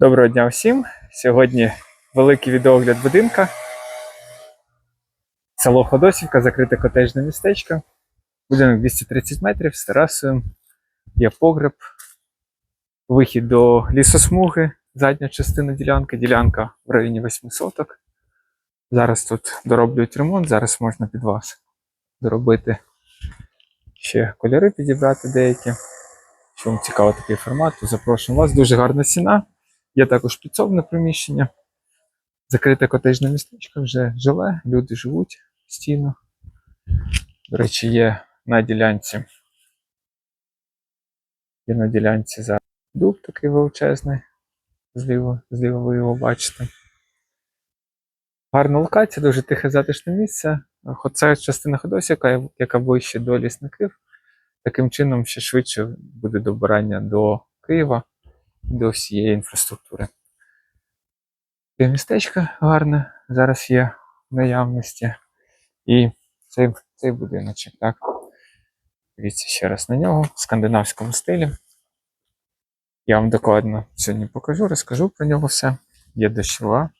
Доброго дня всім! Сьогодні великий відеогляд будинка. Село Ходосівка, закрите котежне містечко. Будинок 230 метрів з терасою. Є погреб, вихід до лісосмуги, задня частина ділянки, ділянка в районі 8 соток. Зараз тут дороблюють ремонт, зараз можна під вас доробити ще кольори підібрати деякі. Якщо вам цікаво такий формат, то запрошуємо вас. Дуже гарна ціна. Є також підсобне приміщення. Закрите котежне містечко вже жиле, люди живуть постійно. До речі, є на ділянці. Є на ділянці за дуб такий величезний. Зліва, зліва ви його бачите. Гарна локація, дуже тихе затишне місце. Це частина Ходосіка, яка ближче до лісників. Таким чином, ще швидше буде добирання до Києва до всієї інфраструктури. Це містечко гарне зараз є в наявності. І цей, цей будиночок, так. Дивіться ще раз на нього в скандинавському стилі. Я вам докладно сьогодні покажу, розкажу про нього все. Є дощова,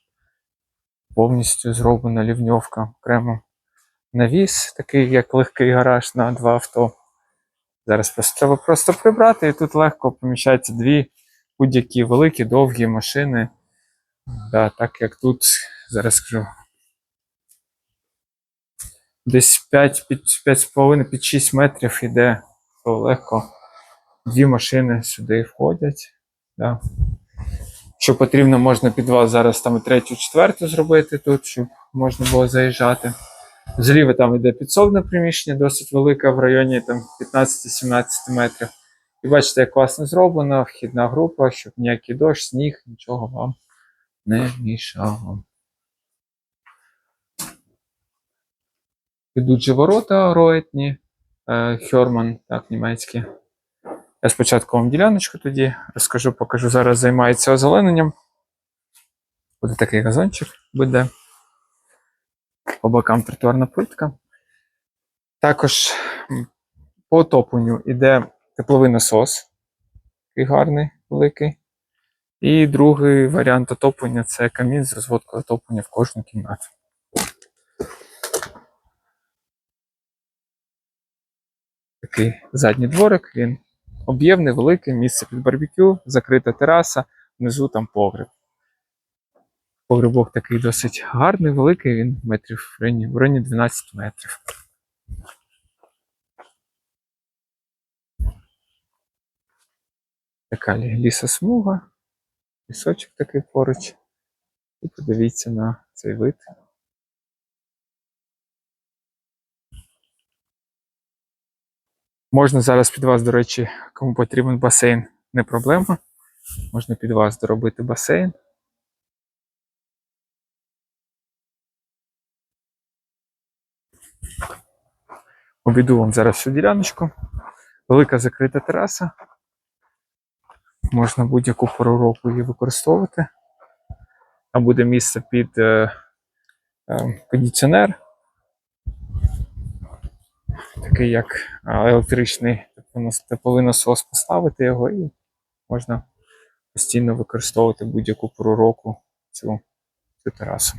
повністю зроблена лівньовка, окремо навіс, такий як легкий гараж на два авто. Зараз просто треба просто прибрати, і тут легко поміщаються дві будь-які великі, довгі машини. Да, так як тут, зараз скажу. Десь 5, під 5,5 під 6 метрів іде, то легко. Дві машини сюди входять. Да. Що потрібно, можна під вас зараз там і третю, четверту зробити тут, щоб можна було заїжджати. Зліва там йде підсобне приміщення, досить велике в районі там 15-17 метрів. І бачите, як класно зроблено, вхідна група, щоб ніякий дощ, сніг, нічого вам не. Ідуть же ворота роєтні, е, Хьорман, так, німецькі. Я спочатку вам діляночку тоді розкажу, покажу. Зараз займається озелененням. Буде такий газончик, буде. По бокам тротуарна плитка. Також по отопленню йде тепловий насос, такий гарний, великий. І другий варіант отоплення це камін з розводкою отоплення в кожну кімнату. Такий задній дворик, він об'ємний, великий, місце під барбекю, закрита тераса, внизу там погреб. Погребок такий досить гарний, великий, він метрів в районі, в районі 12 метрів. Така лісосмуга, лісочок такий поруч. І подивіться на цей вид. Можна зараз під вас, до речі, кому потрібен басейн, не проблема. Можна під вас доробити басейн. Обійду вам зараз всю діляночку. Велика закрита тераса. Можна будь-яку пору року її використовувати. Там буде місце під е, е, кондиціонер. Такий як е, електричний тепловий насос поставити його і можна постійно використовувати будь-яку пору року цю, цю терасу.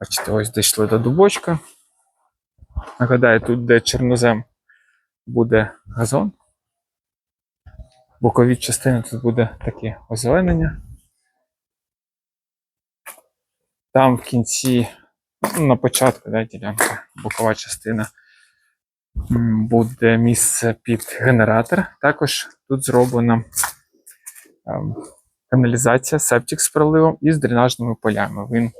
Бачите, ось дійшли до дубочка. Нагадаю, тут, де чорнозем, буде газон. Бокові частини тут буде таке озеленення. Там в кінці, ну, на початку да, ділянка, бокова частина, буде місце під генератор. Також тут зроблена ем, каналізація, септик з проливом і з дренажними полями. Він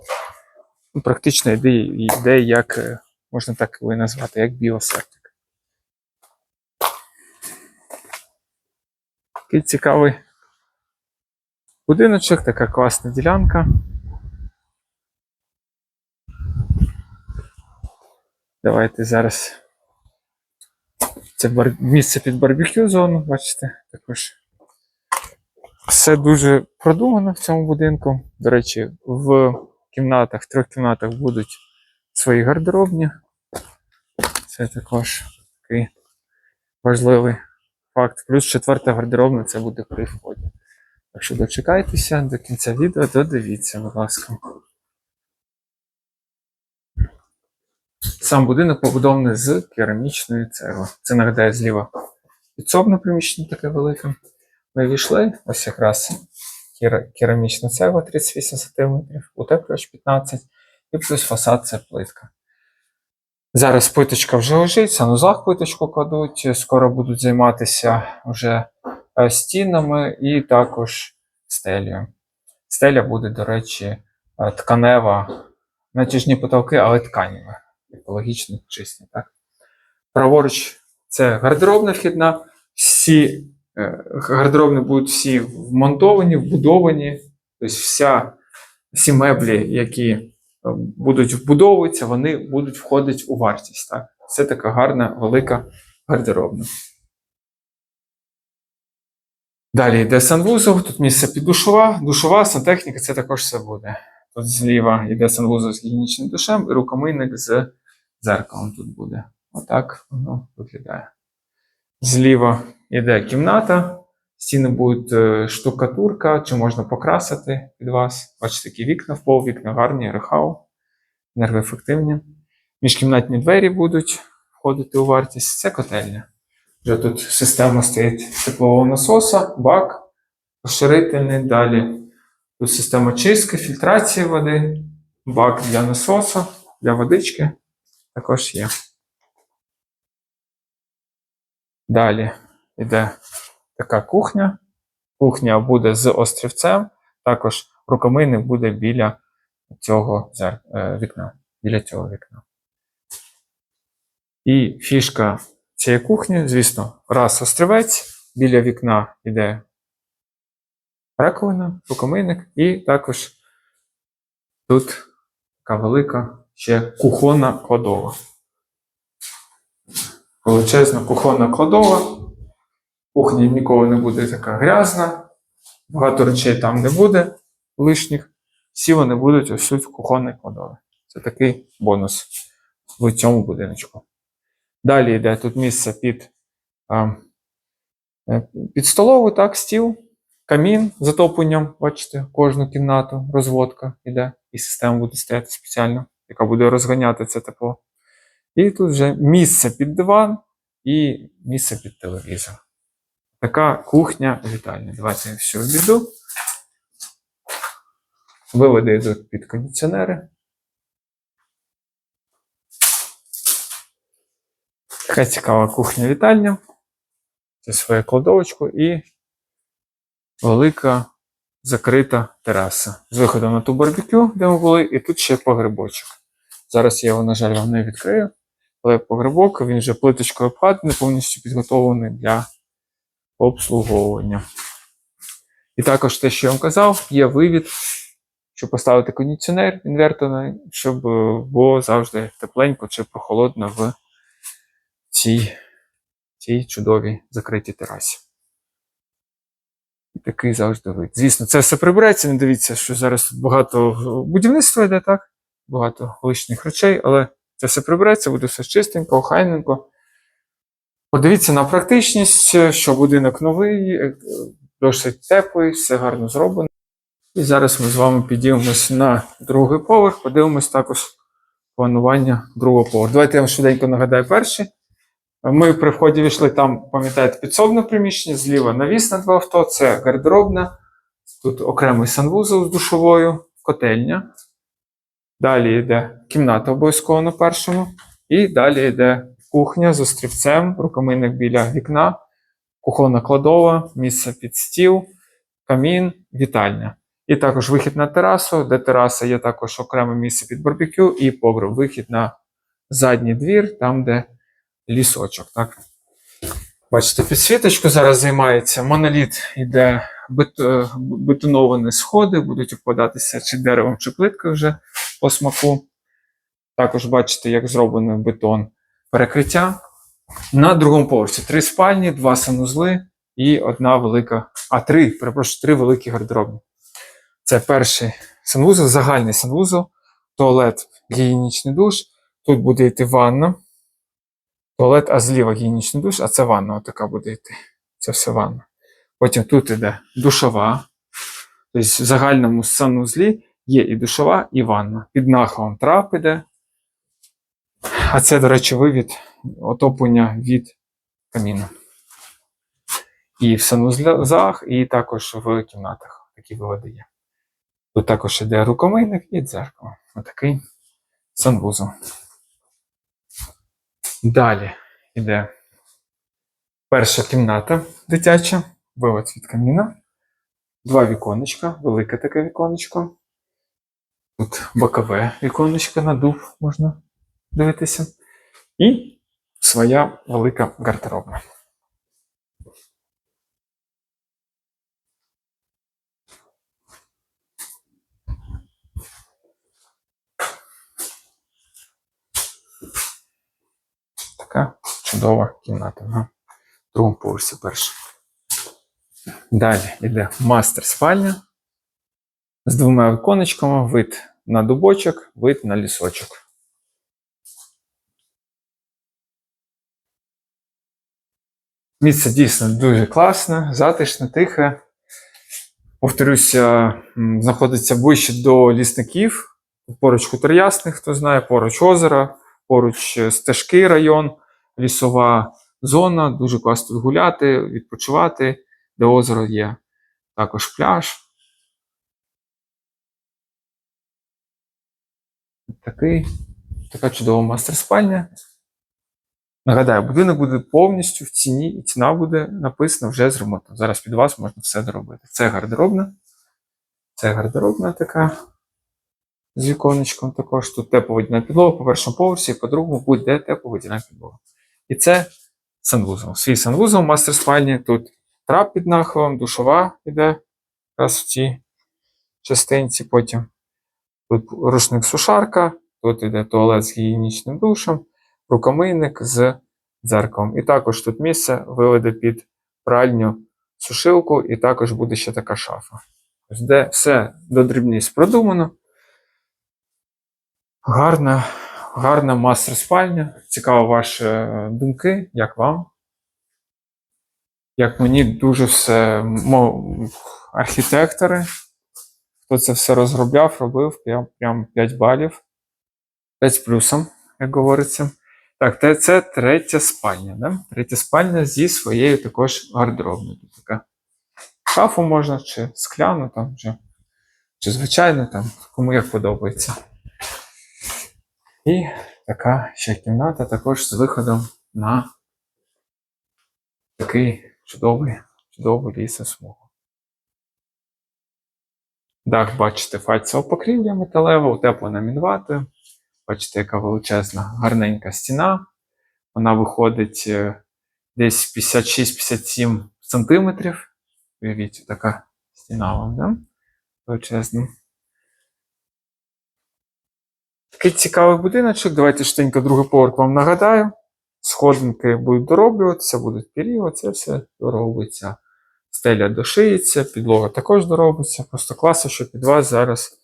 ну, практично йде, йде як, е, можна так його і назвати, як біосептик. Такий цікавий будиночок, така класна ділянка. Давайте зараз. Це бар... місце під барбекю зону, бачите, також. Все дуже продумано в цьому будинку. До речі, в кімнатах, в трьох кімнатах будуть свої гардеробні. Це також такий важливий факт. Плюс четверта гардеробна це буде при вході. Так що дочекайтеся до кінця відео, додивіться, будь ласка. Сам будинок побудований з керамічної цегли. Це нагадає зліва підсобне приміщення таке велике. Ми війшли, ось якраз керамічна цегла 38 см, утеплювач 15 і плюс фасад це плитка. Зараз плиточка вже лежить, санузлах плиточку кладуть, скоро будуть займатися вже е, стінами і також стелею. Стеля буде, до речі, е, тканева, натяжні потолки, але тканєва. Екологічно чисті. Так? Праворуч це гардеробна вхідна. Всі е, гардеробні будуть всі вмонтовані, вбудовані. Тобто вся, всі меблі, які е, будуть вбудовуватися, вони будуть входити у вартість. Так? Це така гарна, велика гардеробна. Далі йде санвузол, тут місце під душова, душова, сантехніка, це також все буде. Тут зліва йде санвузол з гігієнічним душем і рукомийник з дзеркалом тут буде. Отак воно виглядає. Зліва йде кімната, стіни будуть е, штукатурка, чи можна покрасити під вас. Бачите, такі вікна в пол, вікна гарні, рехау, енергоефективні. Міжкімнатні двері будуть входити у вартість. Це котельня. Вже тут система стоїть теплового насоса, бак, розширительний. Далі тут система чистки, фільтрації води, бак для насосу, для водички також є. Далі йде така кухня. Кухня буде з острівцем, також рукомийник буде біля цього е, вікна. Біля цього вікна. І фішка цієї кухні, звісно, раз острівець, біля вікна йде раковина, рукомийник, і також тут така велика ще кухонна кладова. Величезна кухонна кладова. Кухня ніколи не буде така грязна, багато речей там не буде лишніх. Всі вони будуть ось в кухонній кладові. Це такий бонус в цьому будиночку. Далі йде тут місце під, е, під столову, так, стіл, камін з затопленням, бачите, кожну кімнату, розводка йде, і система буде стояти спеціально, яка буде розганяти це тепло. І тут вже місце під диван і місце під телевізор. Така кухня вітальня. Давайте я всю обійду. Виводи йдуть під кондиціонери. Така цікава кухня вітальня. Це своя кладовочку і велика закрита тераса. З виходом на ту барбекю, де ми були, і тут ще погребочок. Зараз я його, на жаль, вам не відкрию. Але погребок він вже плиточкою обкладений, повністю підготовлений для обслуговування. І також те, що я вам казав, є вивід, щоб поставити кондиціонер інверторний, щоб е, було завжди тепленько чи прохолодно в цій, цій чудовій закритій терасі. І такий завжди вид. Звісно, це все прибирається. Не дивіться, що зараз багато будівництва йде, так? Багато лишніх речей, але це все прибереться, буде все чистенько, охайненько. Подивіться на практичність, що будинок новий, е, досить теплий, все гарно зроблено. І зараз ми з вами підіймемось на другий поверх, подивимось також планування другого поверху. Давайте я вам швиденько нагадаю перший. Ми при вході війшли там, пам'ятаєте, підсобне приміщення, зліва навіс на два авто, це гардеробна, тут окремий санвузол з душовою, котельня. Далі йде кімната обов'язково на першому. І далі йде кухня з острівцем, рукомийник біля вікна, кухонна кладова, місце під стіл, камін, вітальня. І також вихід на терасу, де тераса є також окреме місце під барбекю і погреб. Вихід на задній двір, там, де лісочок. Так? Бачите, підсвіточку зараз займається. Моноліт бет, е, бетоновані сходи, будуть обкладатися чи деревом, чи плиткою вже по смаку. Також бачите, як зроблений бетон перекриття. На другому поверсі три спальні, два санузли і одна велика. А, три, перепрошую, три великі гардеробні. Це перший санвузол, загальний санвузол, туалет, гігієнічний душ. Тут буде йти ванна. Туалет, а зліва гігієнічний душ, а це ванна отака буде йти. Це все ванна. Потім тут іде душова, Тобто в загальному санузлі є і душова, і ванна. Під нахилом трап іде. А це, до речі, вивід отоплення від каміну. І в санузлах, і також в кімнатах такі виводи є. Тут також іде рукомийник і дзеркало. Отакий санвузол. Далі йде перша кімната дитяча, вивод від каміна. Два віконечка, велике таке віконечко. Тут бокове віконечко на дуб можна дивитися. І своя велика гардеробна. Така чудова кімната на другому поверсі перша. Далі йде мастер спальня з двома віконечками, вид на дубочок, вид на лісочок. Місце дійсно дуже класне, затишне, тихе. Повторюся, знаходиться ближче до лісників, поруч Хутор'ясних, хто знає, поруч озера, поруч е, стежки район, лісова зона. Дуже класно тут гуляти, відпочивати, де озеро є також пляж. Такий, така чудова мастер-спальня. Нагадаю, будинок буде повністю в ціні, і ціна буде написана вже з ремонтом. Зараз під вас можна все доробити. Це гардеробна. Це гардеробна така з віконечком також. Тут тепловодяна підлога по першому поверсі, і по другому буде тепловодяна підлога. І це санвузол. Свій санвузол, мастер спальні. Тут трап під нахилом, душова йде якраз в цій частинці. Потім тут рушник сушарка, тут йде туалет з гігієнічним душем рукомийник з дзеркалом. І також тут місце виведе під пральню сушилку, і також буде ще така шафа. Де все до дрібниць продумано. Гарна, гарна мастер-спальня. Цікаво ваші е, думки, як вам. Як мені дуже все архітектори, хто це все розробляв, робив, прям, прям 5 балів. 5 з плюсом, як говориться. Так, те- це третя спальня. Да? Третя спальня зі своєю також гардеробною. Тут така шафу можна, чи скляну, там, чи, чи звичайно, там, кому як подобається. І така ще кімната також з виходом на такий чудовий, чудовий лісосмугу. Дах, бачите, фальцево покрівля металева, утеплена мінватою. Бачите, яка величезна, гарненька стіна. Вона виходить е, десь 56-57 сантиметрів. Уявіть, така стіна вам, да? Величезна. Такий цікавий будиночок. Давайте швиденько другий поверх вам нагадаю. Сходинки будуть дороблюватися, будуть період, це все доробиться. Стеля дошиється, підлога також доробиться. Просто класно, що під вас зараз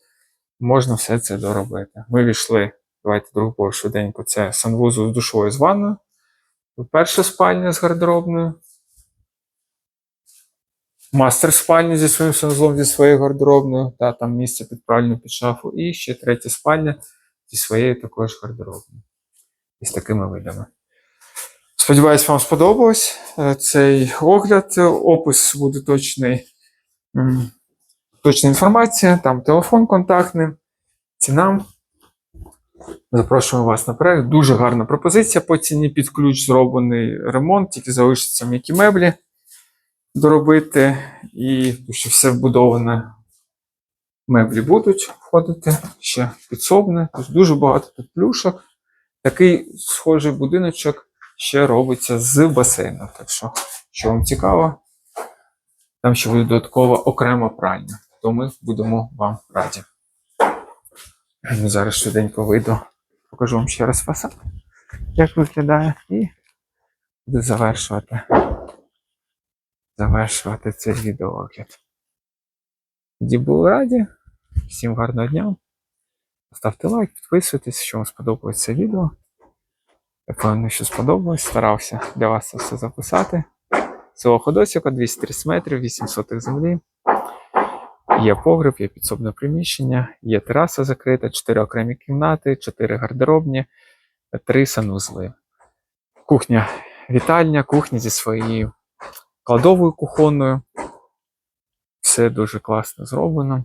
можна все це доробити. Ми війшли, давайте другий поверх швиденько. Це санвузол з душовою з ванною. Перша спальня з гардеробною. Мастер спальня зі своїм санузлом, зі своєю гардеробною, та там місце під пральню під шафу. І ще третя спальня зі своєю також гардеробною. І з такими видами. Сподіваюсь, вам сподобалось е, цей огляд. Опис буде точний, точна інформація, там телефон контактний, ціна. Запрошуємо вас на перегляд. Дуже гарна пропозиція по ціні під ключ зроблений ремонт, тільки залишаться м'які меблі доробити, і що все вбудоване. Меблі будуть входити ще підсобне. Тобто дуже багато тут плюшок. Такий схожий будиночок ще робиться з басейном. Так що, що вам цікаво, там ще буде додаткова окрема пральня. То ми будемо вам раді. Зараз швиденько вийду, покажу вам ще раз фасад, як виглядає, і буду завершувати, завершувати цей відеоогляд. Тоді були раді. Всім гарного дня. Ставте лайк, підписуйтесь, якщо вам сподобалось це відео. Я впевнений, що сподобалось. Старався для вас це все записати. Село Ходосіка, 230 метрів, 8 сотих землі. Є погреб, є підсобне приміщення, є тераса закрита, чотири окремі кімнати, чотири гардеробні, три санузли. Кухня, вітальня, кухня зі своєю кладовою кухонною. Все дуже класно зроблено.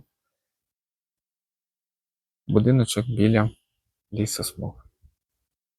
Будиночок біля лісосмуг.